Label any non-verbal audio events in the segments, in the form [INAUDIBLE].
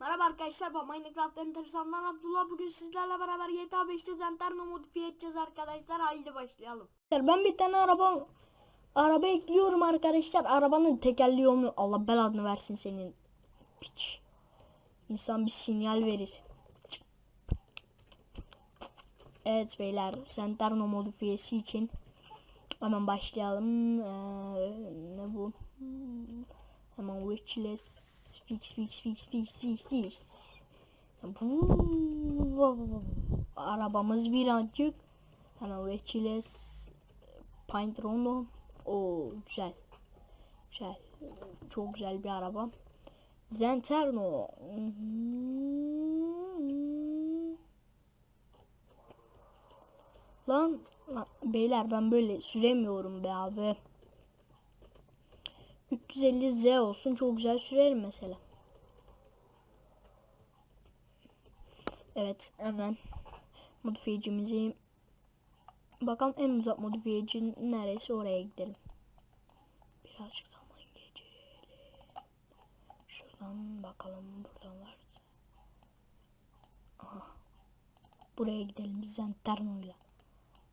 Merhaba arkadaşlar ben Minecraft Enteresan'dan Abdullah bugün sizlerle beraber GTA 5'te Zenterno modifiye edeceğiz arkadaşlar haydi başlayalım. Ben bir tane araba araba ekliyorum arkadaşlar arabanın tekerleği olmuyor Allah belanı versin senin piç. İnsan bir sinyal verir. Evet beyler Zenterno modifiyesi için hemen başlayalım. Ee, ne bu? Hmm, Hemen wishlist fix fix fix fix fix fix. Arabamız birazcık wishlist Paint Rondo. O güzel. Güzel. Çok güzel bir araba. Zenterno. Lan, lan beyler ben böyle süremiyorum be abi. 350Z olsun çok güzel sürerim mesela. Evet hemen modifiyecimizi bakalım en uzak modifiyeci neresi oraya gidelim. Birazcık zaman geçirelim. Şuradan bakalım buradan var. Aha. Buraya gidelim.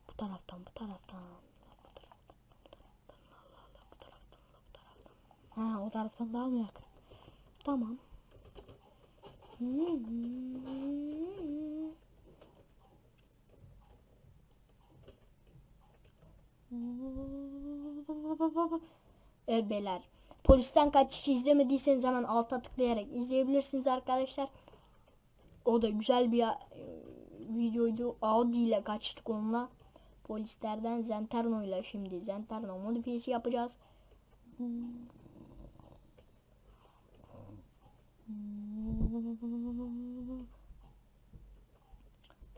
Bu taraftan bu taraftan. Bu taraftan. Allah Allah bu taraftan bu taraftan. Ha o taraftan daha mı yakın? Tamam. [LAUGHS] Evet beyler. Polisten kaçışı izlemediyseniz hemen alta tıklayarak izleyebilirsiniz arkadaşlar. O da güzel bir e, videoydu. Audi ile kaçtık onunla. Polislerden Zenterno ile şimdi Zenterno modifiyesi yapacağız.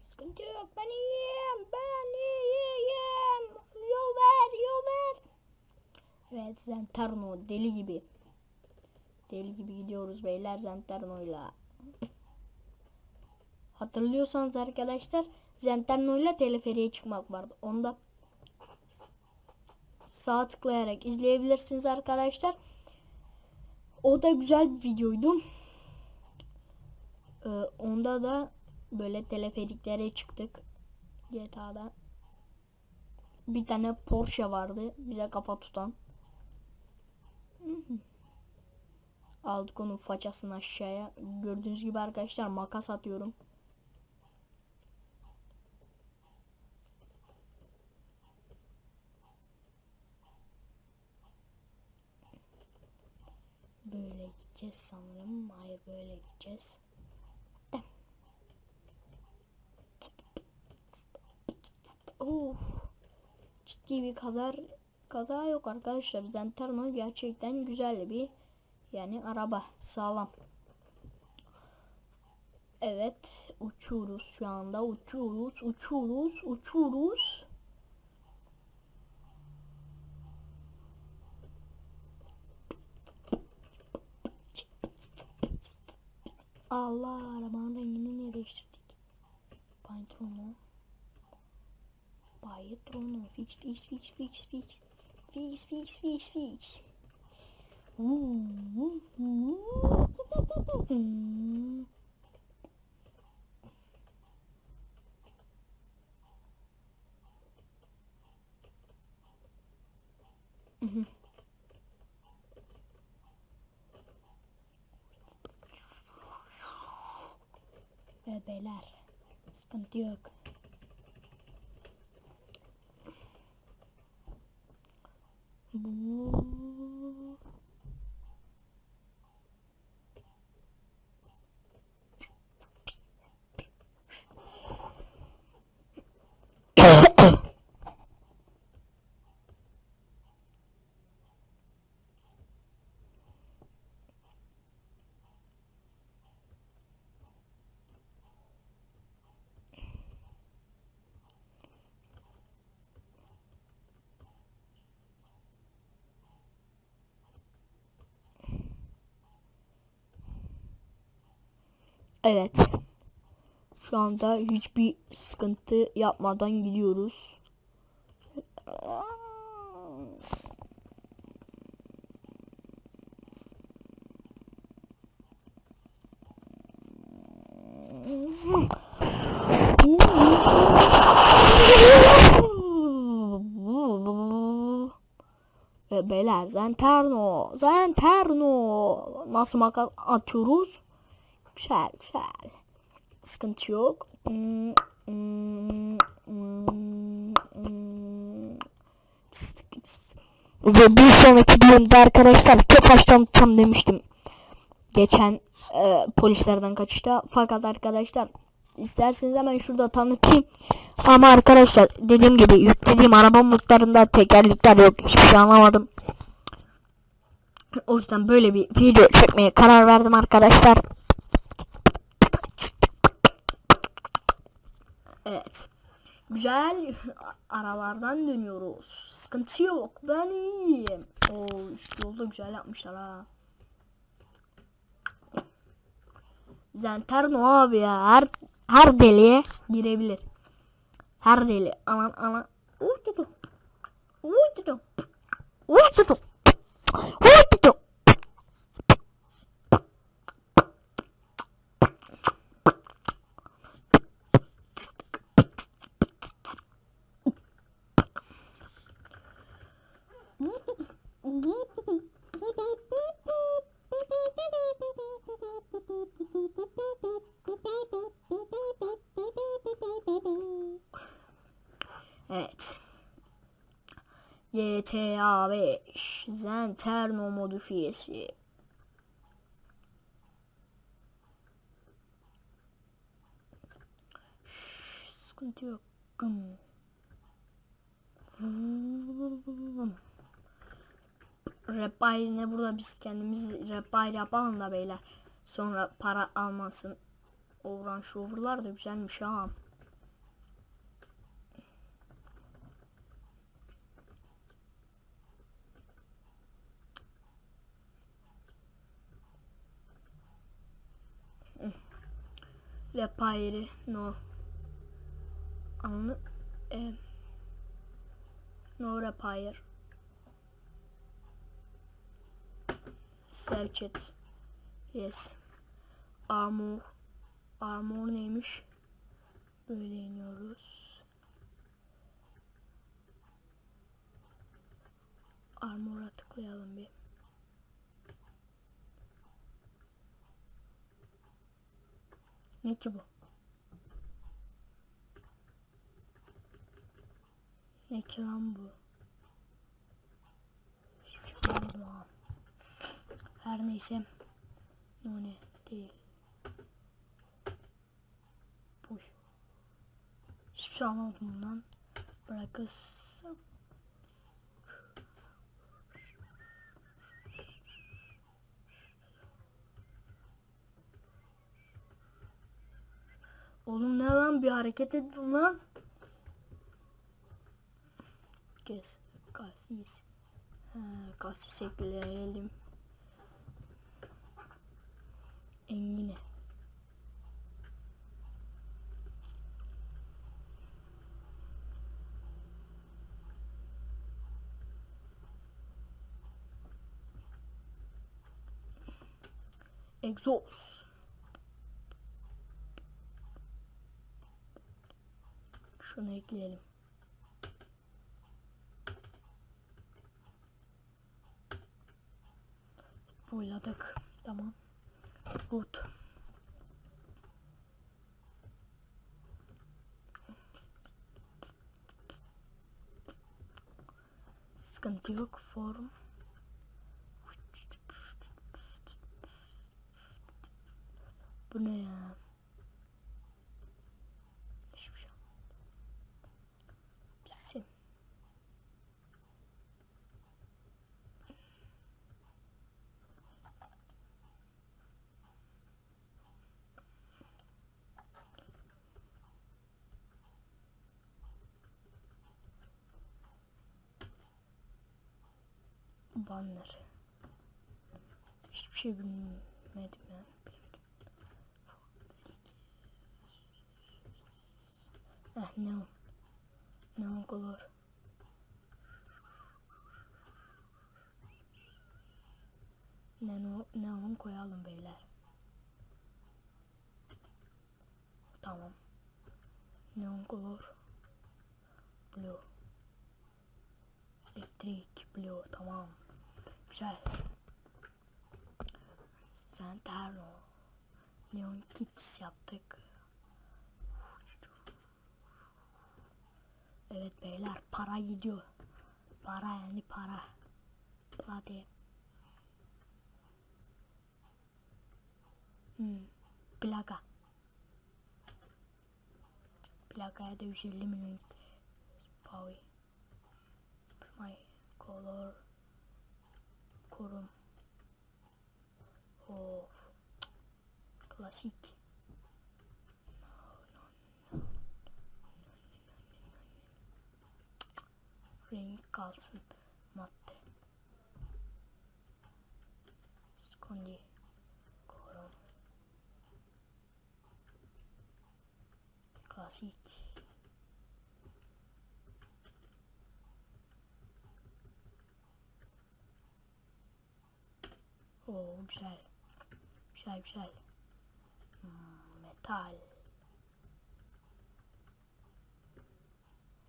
Sıkıntı yok ben iyiyim ben iyiyim. Yol ver yol ver. Evet Zenterno deli gibi. Deli gibi gidiyoruz beyler Zenterno'yla. Hatırlıyorsanız arkadaşlar Zenterno'yla teleferiye çıkmak vardı. Onda Sağ tıklayarak izleyebilirsiniz arkadaşlar. O da güzel bir videoydu ee, onda da böyle teleferiklere çıktık GTA'da. Bir tane Porsche vardı bize kafa tutan. Aldık onun façasını aşağıya. Gördüğünüz gibi arkadaşlar makas atıyorum. Böyle gideceğiz sanırım. Hayır böyle gideceğiz. Of. Ciddi bir kaza kaza yok arkadaşlar. Zenterno gerçekten güzel bir yani araba sağlam. Evet uçuyoruz şu anda uçuyoruz uçuyoruz uçuyoruz. Allah arabanın rengini niye değiştirdik? Pantolonu. Pantolonu. Fix fix fix fix fix. Fix fix fix fix. Evet beyler. Sıkıntı yok. Bu Evet. Şu anda hiçbir sıkıntı yapmadan gidiyoruz. Beyler Zenterno, Zenterno. Nasıl makas atıyoruz? Güzel, güzel. Sıkıntı yok. Ve bir sonraki bölümde arkadaşlar Tofaş tanıtacağım demiştim. Geçen e, polislerden kaçışta. Fakat arkadaşlar isterseniz hemen şurada tanıtayım. Ama arkadaşlar dediğim gibi yüklediğim araba modlarında tekerlekler yok. Hiçbir şey anlamadım. O yüzden böyle bir video çekmeye karar verdim arkadaşlar. Evet. Güzel [LAUGHS] aralardan dönüyoruz. Sıkıntı yok. Ben iyiyim. Oo, üst yolda güzel yapmışlar ha. Zenterno abi ya. Her her deliğe girebilir. Her deli. Aman aman. Uy tutu. Uy tutu. Uy tutu. Uy GTA 5 Zenterno modifiyesi. Şşş, Sıkıntı yok. Gım. Repairine burada biz kendimiz repair yapalım da beyler. Sonra para almasın. Oran şovurlar da güzelmiş ha. Repairi no. Anlı e, no repair. Search it. Yes. Armor. Armor neymiş? Böyle iniyoruz. Armor'a tıklayalım bir. Ne ki bu? Ne ki lan bu? Şey. Her neyse. No ne değil. Boş. Hiçbir şey anlamadım bundan. Bırakırsam. Oğlum ne lan bir hareket edin lan. Kes. Kasis. Ha, kasis ekleyelim. Engine. Exhaust. Ekleyelim. Boyladık. Tamam. Good. Sıkıntı yok. Form. Bu ne ya? Banner. Hiçbir şey bilmedim ya. Bilemedim. Eh neon. Neon color. Neon, neon koyalım beyler. Tamam. Neon color. Blue. Elektrik blue. Tamam. Güzel. Centerno. Neon Kids yaptık. Evet beyler para gidiyor. Para yani para. Hadi. Hmm. Plaka. Plakaya da 150 milyon gitti. Pawi. My color. forum. Oh, classique. No, no, no. Wrinkles, matte. Scondi, forum. Classique. Oo güzel. Güzel güzel. Hmm, metal.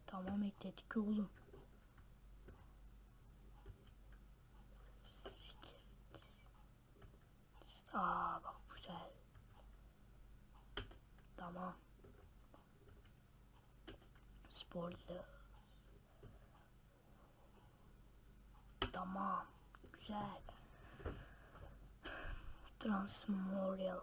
Tamam ekledik oğlum. Aa bak güzel. Tamam. Sporlu. Tamam. Güzel. Transmorial.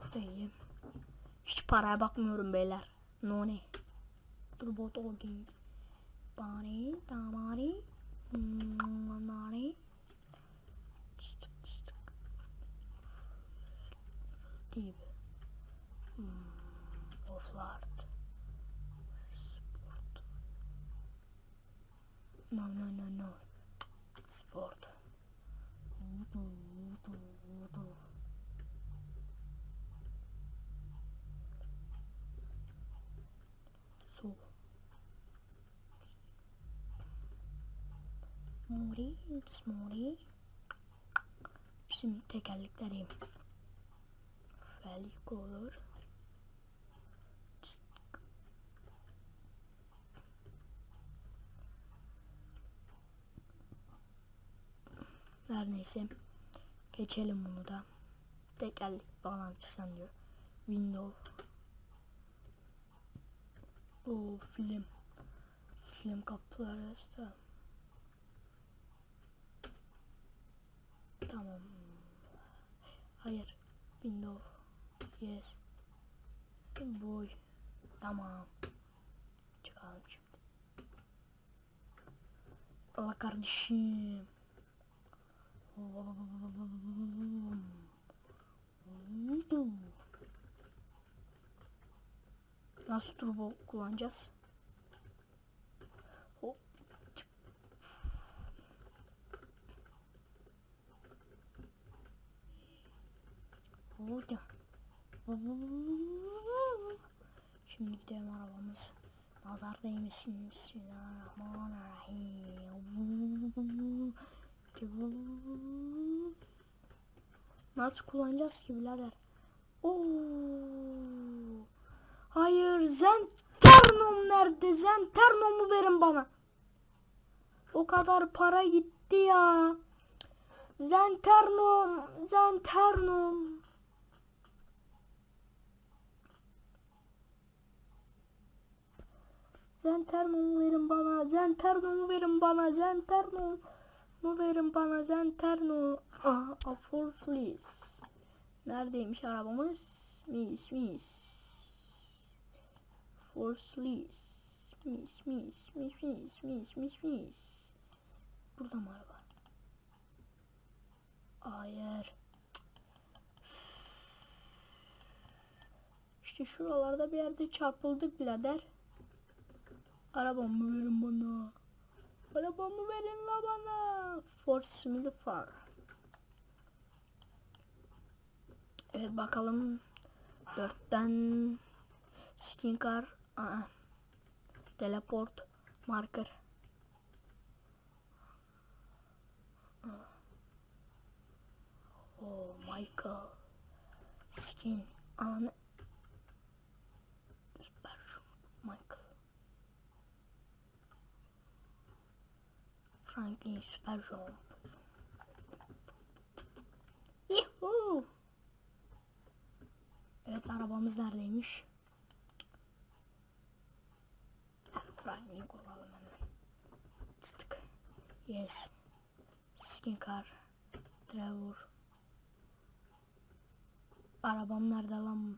Bu da iyi. Hiç paraya bakmıyorum beyler. No ne? Dur bot olgun. Bari, damari, nari. Çıtık offlard. Sport. No no no no. Sport. Vudu, vudu, vudu. Su. Mori, yıldız mori. Şimdi tekerlekleriyim. Felik olur. Her neyse. Geçelim bunu da. Tekerlek falan fistan diyor. Window. O film. Film kapıları da. Tamam. Hayır. Window. Yes. Boy. Tamam. Çıkalım şimdi. Allah kardeşim. Nasıl turbo kullanacağız? Hop. Burada. Şimdi gidelim arabamız. Nazar değmesin. Bismillahirrahmanirrahim. Nasıl kullanacağız ki birader? Oo. Hayır, Zenternom nerede? Zenternom'u verin bana. O kadar para gitti ya. Zenternom, Zenternom. Zenternom'u verin bana. Zenternom'u verin bana. Zenternom. Mu verin bana Zenterno. Aha, Afor Fleece. Neredeymiş arabamız? Mis mis. For Fleece. Mis mis mis mis mis mis mis. Burada mı araba? Hayır. İşte şuralarda bir yerde çarpıldık birader. Arabamı verin bana. Arabamı verin la bana. Ford Smith Far. Evet bakalım. 4'ten skin car. Aa. Teleport marker. Oh Michael. Skin. Ananı Franklin Süper Jump. Yuhuu. Evet arabamız neredeymiş? Franklin olalım hemen. Tık. Yes. Skin car. Trevor. Arabam nerede lan?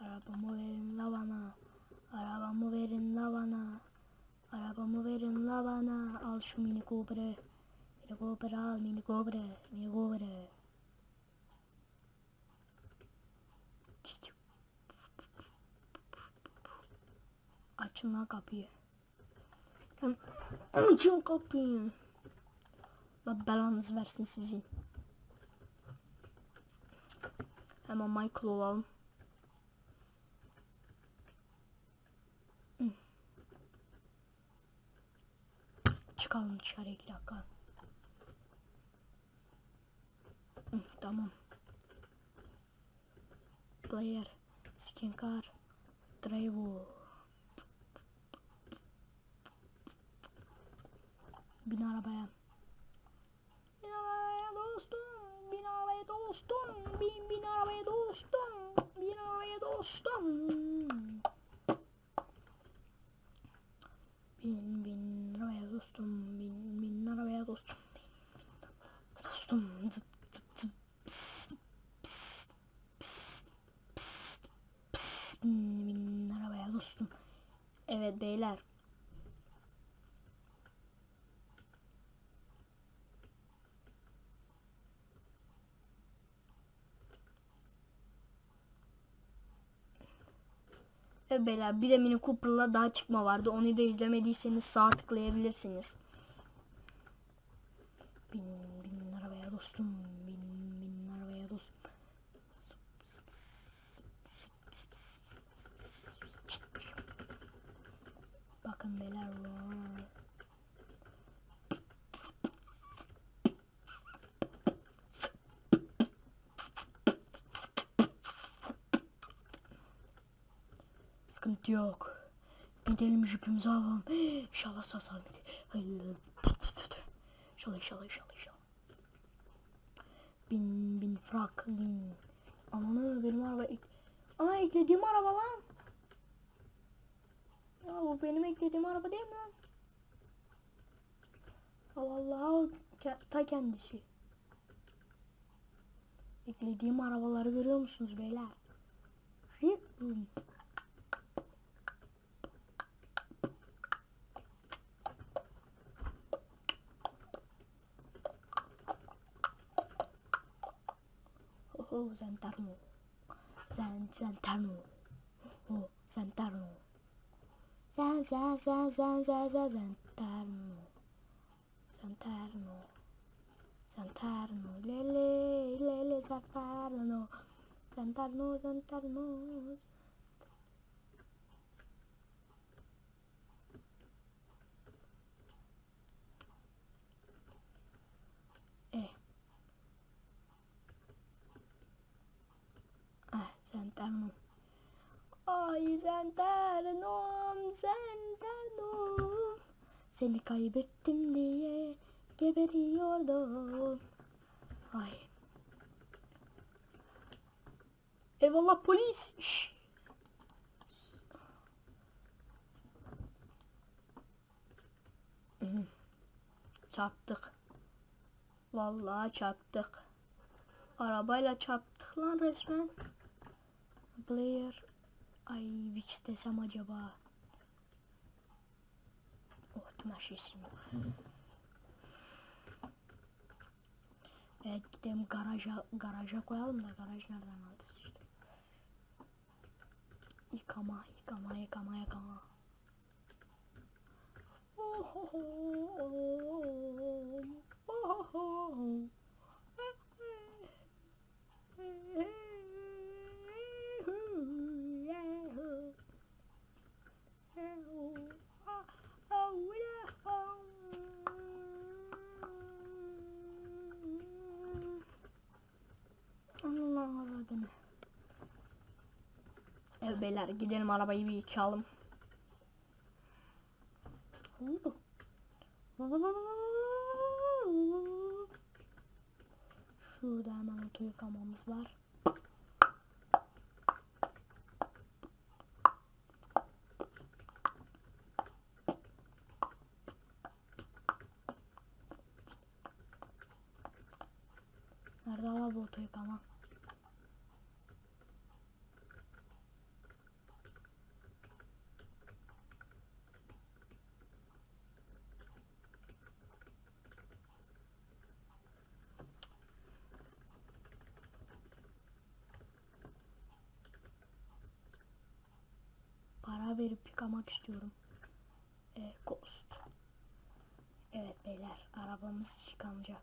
Arabamı verin la bana. Arabamı verin la bana. Arabamı verin la bana. Al şu mini Cooper'ı. Mini Cooper'ı al mini Cooper'ı. Mini Cooper'ı. Açın lan kapıyı. Açın kapıyı. La belanızı versin sizin. Hemen Michael olalım. Çıkalım dışarı iki dakika. Tamam. Player, skin car, driver. Bin arabaya. Bin arabaya dostum. Bin arabaya dostum. Bin bin arabaya dostum. Bin arabaya dostum. Bin bin dostum. Bin bin arabaya dostum. Dostum. Zıp zıp zıp. Dostum. Evet beyler. Evet beyler bir de Mini Cooper'la daha çıkma vardı. Onu da izlemediyseniz sağ tıklayabilirsiniz. Bin bin arabaya dostum. Bin bin arabaya dostum. Bakın beyler. Sıkıntı yok. Gidelim jipimizi alalım. İnşallah salim gidelim. Hayır. İnşallah inşallah inşallah inşallah. Bin bin Franklin. Ananı benim araba ek... Ana eklediğim araba lan. Ya bu benim eklediğim araba değil mi lan? Vallahi ta kendisi. Eklediğim arabaları görüyor musunuz beyler? 어, 오 산타로 산 산타로 오 어, 산타로 산산산산산산 산타로 산타로 산타로 렐레 렐레 산타로 산타로 산타로 Santarno. Ay Santarnom, Santarnom. Seni kaybettim diye geberiyordum. Ay. Eyvallah polis. Şş. Çarptık. Vallahi çarptık. Arabayla çarptık lan resmen. Player. Ay Vix desem acaba. Oh tüm her şey silmiyor. Evet gidelim garaja garaja koyalım da garaj nereden aldık işte. Yıkama yıkama yıkama yıkama. Oh, oh, Allah'ım Evet beyler gidelim arabayı bir yıkayalım. Şurada hemen oto yıkamamız var. Bu oto yıkama? Para verip yıkamak istiyorum. E, Ghost. Evet beyler arabamız yıkanacak.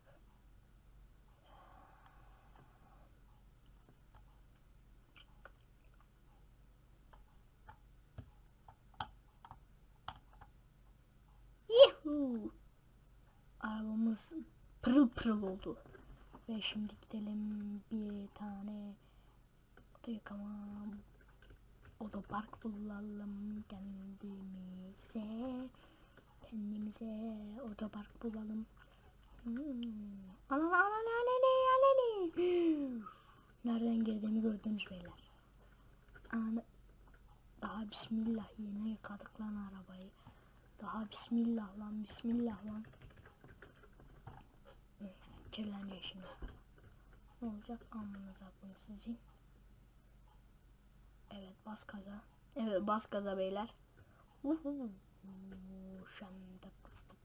Yuhuu. Arabamız pırıl pırıl oldu. Ve şimdi gidelim bir tane oto yıkama otopark bulalım kendimize. Kendimize otopark bulalım. Hmm. Ana ana ana anne anne. [GASPS] Nereden girdiğimi gördünüz beyler. Ana daha bismillah yeni yıkadık lan arabayı. Daha bismillah lan bismillah lan. Hı, Kirlenecek şimdi. Ne olacak amınıza bunu sizin. Evet bas gaza. Evet bas gaza beyler. Uhu. Şanda kıstım.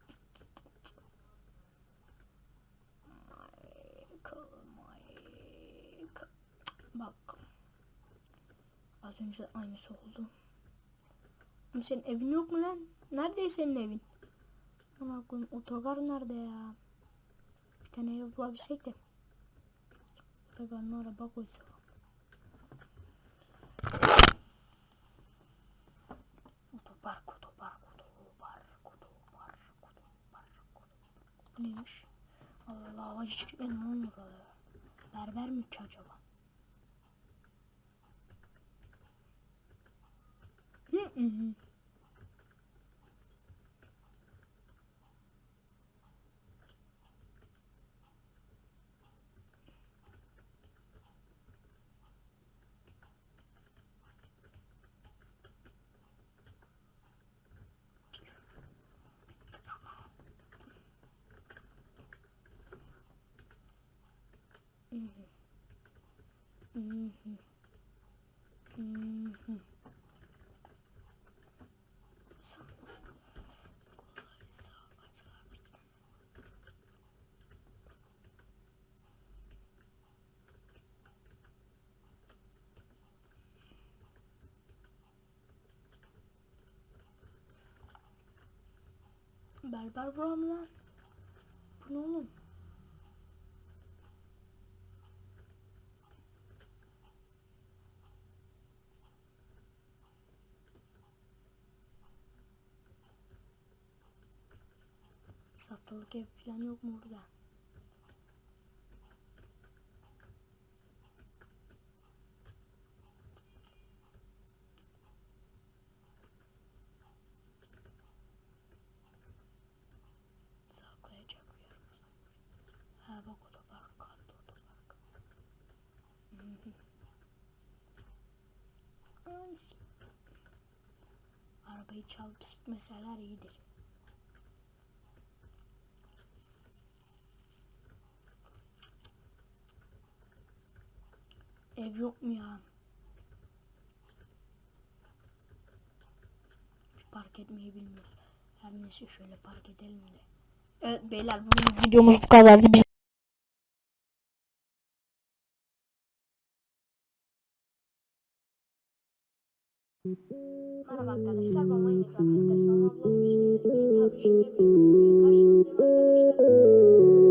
Michael. Bak. Az önce aynısı oldu. Ama senin evin yok mu lan? Nerede senin evin? Koyayım otogar nerede ya? Bir tane ev bulabilsek de. Otogarına araba koysak. Otopark, otopark, otopark, otopark, otopark, otopark. Neymiş? Allah Allah hava hiç gitmedim lan buralara. Berber mi ki acaba? Hı hı Berber buram lan. Bu ne oğlum? Satılık ev falan yok mu orada? Saklayacak bir yer bulsak. Ha bak otopark kaldı otopark. Hı hı. Ay. Arabayı çalıp sikmeseler iyidir. Ev yok mu ya? Park etmeyi bilmiyoruz. Her neyse şöyle park edelim de. Evet beyler bugün videomuz bu kadardı. Biz Merhaba arkadaşlar, ben Minecraft Enteresan abla. Bugün GTA 5'in karşınızdayım arkadaşlar.